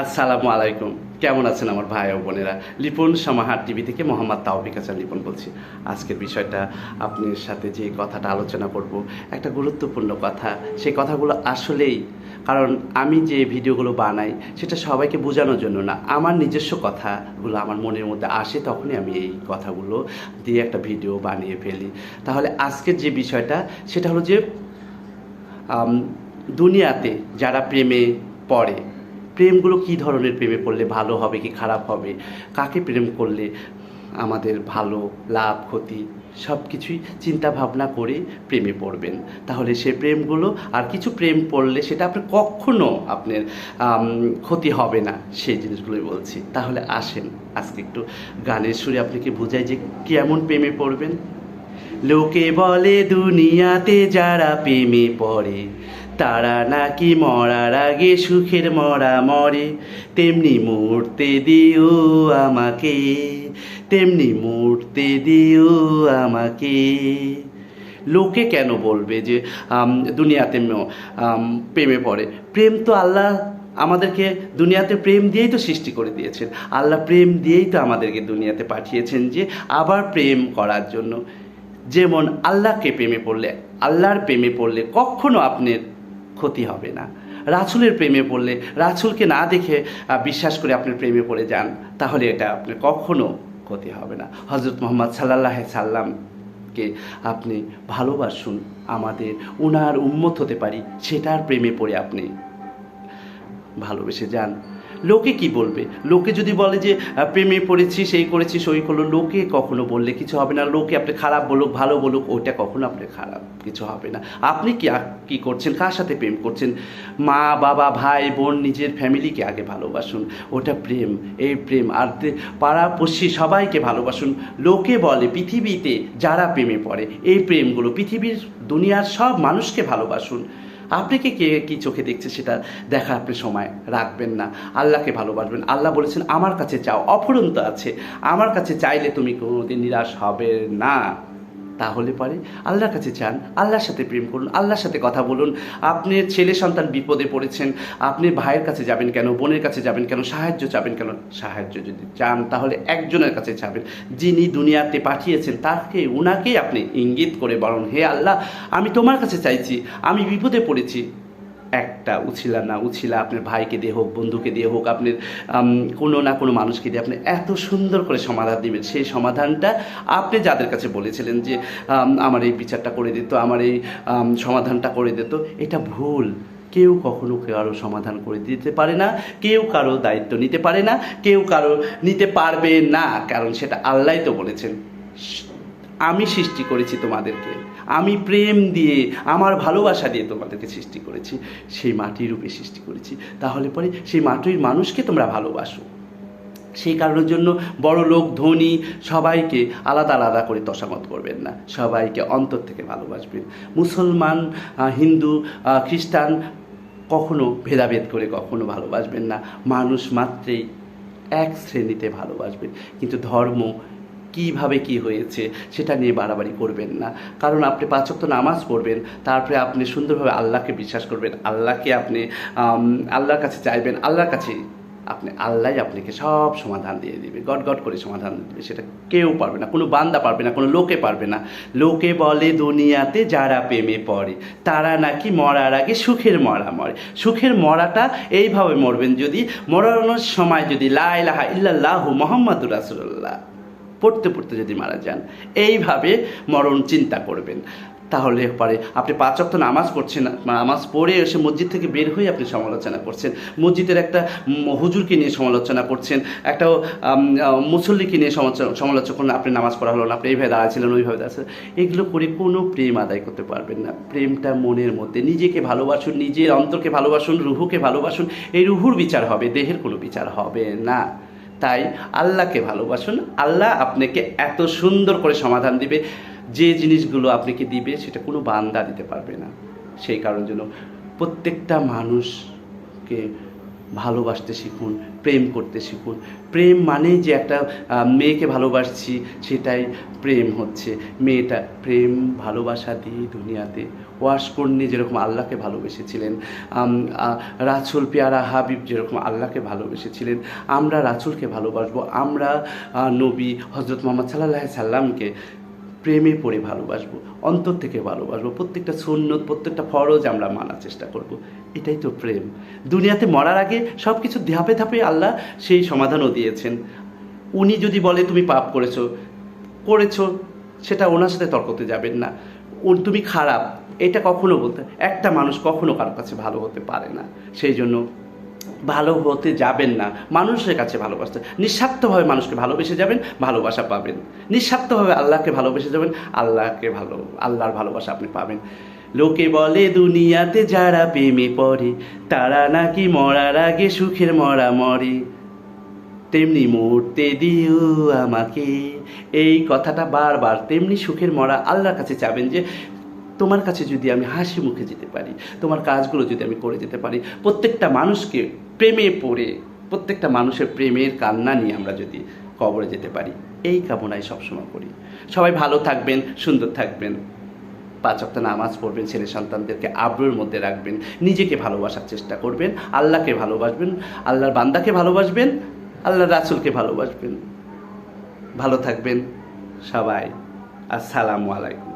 আসসালামু আলাইকুম। কেমন আছেন আমার ভাই ও বোনেরা? লিপন সামাহার টিভি থেকে মোহাম্মদ তাওফিক হাসান লিপন বলছি। আজকের বিষয়টা আপনার সাথে যে কথাটা আলোচনা করব, একটা গুরুত্বপূর্ণ কথা। সেই কথাগুলো আসলেই, কারণ আমি যে ভিডিওগুলো বানাই, সেটা সবাইকে বোঝানোর জন্য না। আমার নিজস্ব কথাগুলো আমার মনের মধ্যে আসে, তখনই আমি এই কথাগুলো দিয়ে একটা ভিডিও বানিয়ে ফেলি। তাহলে আজকের যে বিষয়টা, সেটা হলো যে দুনিয়াতে যারা প্রেমে পড়ে প্রেমগুলো কী ধরনের প্রেমে পড়লে ভালো হবে কি খারাপ হবে? কাকে প্রেম করলে আমাদের ভালো, লাভ, ক্ষতি সব কিছুই চিন্তা ভাবনা করে প্রেমে পড়বেন? তাহলে সে প্রেমগুলো আর কিছু প্রেম পড়লে সেটা আপনার কখনো আপনার ক্ষতি হবে না। সেই জিনিসগুলোই বলছি। তাহলে আসেন, আজকে একটু গানের সুরে আপনাকে বোঝাই যে কেমন প্রেমে পড়বেন। লোকে বলে দুনিয়াতে যারা প্রেমে পড়ে তারা নাকি মরার আগে সুখের মরা মরে। তেমনি মূর্তে দিও আমাকে, তেমনি মূর্তে দিও আমাকে। লোকে কেন বলবে যে দুনিয়াতে প্রেমে পড়ে? প্রেম তো আল্লাহ আমাদেরকে দুনিয়াতে প্রেম দিয়েই তো সৃষ্টি করে দিয়েছেন। আল্লাহ প্রেম দিয়েই তো আমাদেরকে দুনিয়াতে পাঠিয়েছেন যে, আবার প্রেম করার জন্য। যেমন আল্লাহকে প্রেমে পড়লে, আল্লাহর প্রেমে পড়লে কখনো আপনার ক্ষতি হবে না। রাসুলের প্রেমে পড়লে, রাসুলকে না দেখে বিশ্বাস করে আপনি প্রেমে পড়ে যান, তাহলে এটা আপনার কখনো ক্ষতি হবে না। হজরত মোহাম্মদ সাল্লাহ সাল্লামকে আপনি ভালোবাসুন, আমাদের উনার উন্মত হতে পারি, সেটার প্রেমে পড়ে আপনি ভালোবেসে যান। লোকে কি বলবে? লোকে যদি বলে যে প্রেমে পড়েছি, সেই করেছি, সই করল, লোকে কখনো বললে কিছু হবে না। লোকে আপনি খারাপ বলুক, ভালো বলুক, ওইটা কখনো আপনি খারাপ কিছু হবে না। আপনি কি কি করছেন? কার সাথে প্রেম করছেন? মা, বাবা, ভাই, বোন, নিজের ফ্যামিলিকে আগে ভালোবাসুন। ওটা প্রেম, এই প্রেম। আর পাড়া পড়শি সবাইকে ভালোবাসুন। লোকে বলে পৃথিবীতে যারা প্রেমে পড়ে, এই প্রেমগুলো পৃথিবীর, দুনিয়ার সব মানুষকে ভালোবাসুন। আপনাকে কে কী চোখে দেখছে সেটা দেখা আপনি সময় রাখবেন না। আল্লাহকে ভালোবাসবেন। আল্লাহ বলেছেন, আমার কাছে চাও। অফুরন্ত আছে। আমার কাছে চাইলে তুমি কোনোদিন নিরাশ হবে না। তাহলে পারে। আল্লাহর কাছে চান, আল্লাহর সাথে প্রেম করুন, আল্লাহর সাথে কথা বলুন। আপনি ছেলে সন্তান বিপদে পড়েছেন, আপনি ভাইয়ের কাছে যাবেন কেন, বোনের কাছে যাবেন কেন, সাহায্য চাবেন কেন? সাহায্য যদি চান, তাহলে একজনের কাছে যাবেন। যিনি দুনিয়াতে পাঠিয়েছেন, তাকে ওনাকেই আপনি ইঙ্গিত করে বলুন, হে আল্লাহ, আমি তোমার কাছে চাইছি, আমি বিপদে পড়েছি। একটা উছিলা না, উছিলা আপনার ভাইকে দিয়ে হোক, বন্ধুকে দিয়ে হোক আপনার কোনো না কোনো মানুষকে দিয়ে আপনি এত সুন্দর করে সমাধান দিবেন। সেই সমাধানটা আপনি যাদের কাছে বলেছিলেন যে আমার এই বিচারটা করে দিত, আমার এই সমাধানটা করে দিত, এটা ভুল। কেউ কখনো কারও সমাধান করে দিতে পারে না, কেউ কারও দায়িত্ব নিতে পারে না, কেউ কারও নিতে পারবে না, কারণ সেটা আল্লাহ তো বলেছেন। আমি সৃষ্টি করেছি তোমাদেরকে। আমি প্রেম দিয়ে, আমার ভালোবাসা দিয়ে তোমাদেরকে সৃষ্টি করেছি, সেই মাটির রূপে সৃষ্টি করেছি। তাহলে পরে সেই মাটির মানুষকে তোমরা ভালোবাসো। সেই কারণের জন্য বড় লোক, ধনী, সবাইকে আলাদা আলাদা করে তসামত করবেন না। সবাইকে অন্তর থেকে ভালোবাসবেন। মুসলমান হিন্দু খ্রিস্টান কখনো ভেদাভেদ করে কখনো ভালোবাসবেন না। মানুষ মাত্রেই এক শ্রেণীতে ভালোবাসবেন। কিন্তু ধর্ম কীভাবে কি হয়েছে সেটা নিয়ে বাড়াবাড়ি করবেন না। কারণ আপনি পাঁচক তো নামাজ পড়বেন, তারপরে আপনি সুন্দরভাবে আল্লাহকে বিশ্বাস করবেন, আল্লাহকে আপনি আল্লাহর কাছে চাইবেন, আল্লাহর কাছে আপনি আল্লাহ আপনাকে সব সমাধান দিয়ে দিবে, গট গট করে সমাধান দিবে। সেটা কেউ পারবে না, কোনো বান্দা পারবে না, কোনো লোকে পারবে না। লোকে বলে, দুনিয়াতে যারা প্রেমে পড়ে, তারা নাকি মরার আগে সুখের মরা মরে। সুখের মরাটা এইভাবে মরবেন যদি মরানোর সময় যদি লাইলাহা ইল্লাল্লাহু মোহাম্মদুর রাসুল্লাহ পড়তে পড়তে যদি মারা যান, এইভাবে মরণ চিন্তা করবেন। তাহলে পরে আপনি পাঁচ ওয়াক্ত নামাজ পড়ছেন, নামাজ পড়ে এসে মসজিদ থেকে বের হয়ে আপনি সমালোচনা করছেন। মসজিদের একটা হুজুরকে নিয়ে সমালোচনা করছেন, একটা মুসল্লিকে নিয়ে সমালোচনা করলেন, আপনি নামাজ পড়া হলো না, আপনি এইভাবে দাঁড়াচ্ছিলেন ওইভাবে দাঁড়াচ্ছিলেন এগুলো করে কোনো প্রেম আদায় করতে পারবেন না। প্রেমটা মনের মধ্যে, নিজেকে ভালোবাসুন, নিজের অন্তরকে ভালোবাসুন, রুহুকে ভালোবাসুন, এই রুহুর বিচার হবে, দেহের কোনো বিচার হবে না। তাই আল্লাহকে ভালোবাসুন। আল্লাহ আপনাকে এত সুন্দর করে সমাধান দিবে। যে জিনিসগুলো আপনাকে দিবে, সেটা কোনো বান্দা দিতে পারবে না। সেই কারণের জন্য প্রত্যেকটা মানুষকে ভালোবাসতে শিখুন, প্রেম করতে শিখুন। প্রেম মানেই যে একটা মেয়েকে ভালোবাসছি, সেটাই প্রেম হচ্ছে। মেয়েটা প্রেম, ভালোবাসা দিয়ে দুনিয়াতে ওয়াসকর্ণী যেরকম আল্লাহকে ভালোবেসেছিলেন। রাছুল পেয়ারা, হাবিব যেরকম আল্লাহকে ভালোবেসেছিলেন। আমরা রাছুলকে ভালোবাসবো, আমরা নবী হজরত মোহাম্মদ সাল্লাহ সাল্লামকে প্রেমে পড়ে ভালোবাসবো, অন্তর থেকে ভালোবাসবো। প্রত্যেকটা সুন্নত, প্রত্যেকটা ফরজ আমরা মানার চেষ্টা করব। এটাই তো প্রেম। দুনিয়াতে মরার আগে সব কিছু ধাপে ধাপে আল্লাহ সেই সমাধানও দিয়েছেন। উনি যদি বলে, তুমি পাপ করেছ। করেছ, সেটা ওনার সাথে তর্কতে যাবেন না। তুমি খারাপ। এটা কখনো বলতে, একটা মানুষ কখনো কারোর কাছে ভালো হতে পারে না। সেই জন্য ভালো হতে যাবেন না। মানুষের কাছে ভালোবাসতে। নিঃস্বার্থভাবে মানুষকে ভালোবেসে যাবেন, ভালোবাসা পাবেন। নিঃস্বার্থভাবে আল্লাহকে ভালোবেসে যাবেন, আল্লাহকে ভালো, আল্লাহর ভালোবাসা আপনি পাবেন। লোকে বলে, দুনিয়াতে যারা প্রেমে পড়ে, তারা নাকি মরার আগে সুখের মরা মরে। তেমনি মরতে দিও আমাকে। এই কথাটা বারবার তেমনি সুখের মরা আল্লাহর কাছে চাবেন যে, তোমার কাছে যদি আমি হাসি মুখে যেতে পারি, তোমার কাজগুলো যদি আমি করে যেতে পারি, প্রত্যেকটা মানুষকে প্রেমে পড়ে, প্রত্যেকটা মানুষের প্রেমের কান্না নিয়ে আমরা যদি কবরে যেতে পারি, এই কামনাই সবসময় করি। সবাই ভালো থাকবেন, সুন্দর থাকবেন। পাঁচ অক্ট নামাজ পড়বেন, ছেলে সন্তানদেরকে আব্রুর মধ্যে রাখবেন, নিজেকে ভালোবাসার চেষ্টা করবেন, আল্লাহকে ভালোবাসবেন, আল্লাহর বান্দাকে ভালোবাসবেন আল্লাহ রাসুলকে ভালোবাসবেন। ভালো থাকবেন সবাই। আসসালামু আলাইকুম।